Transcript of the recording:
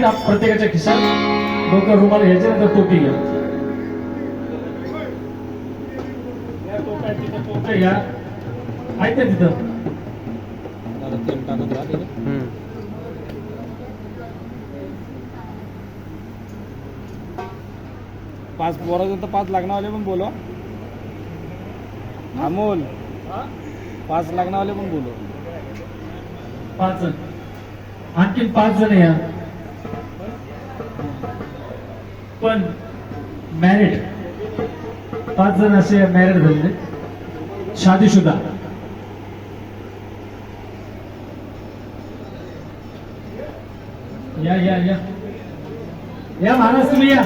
प्रत्येकाच्या खिशात. डोकं रुमाल घ्यायचे नंतर टोपी घ्या. घ्या. आहेत ना तिथं. पाच पोराचं तर पाच लग्नावाले पण बोलो. अमोल. पाच लग्नावाले पण बोलो. पाच जण. आणखी पाच जण या. पण मॅरिड पाच जण असे मॅरिड झाले शादीशुदा. या या या. या महाराज तुम्ही या.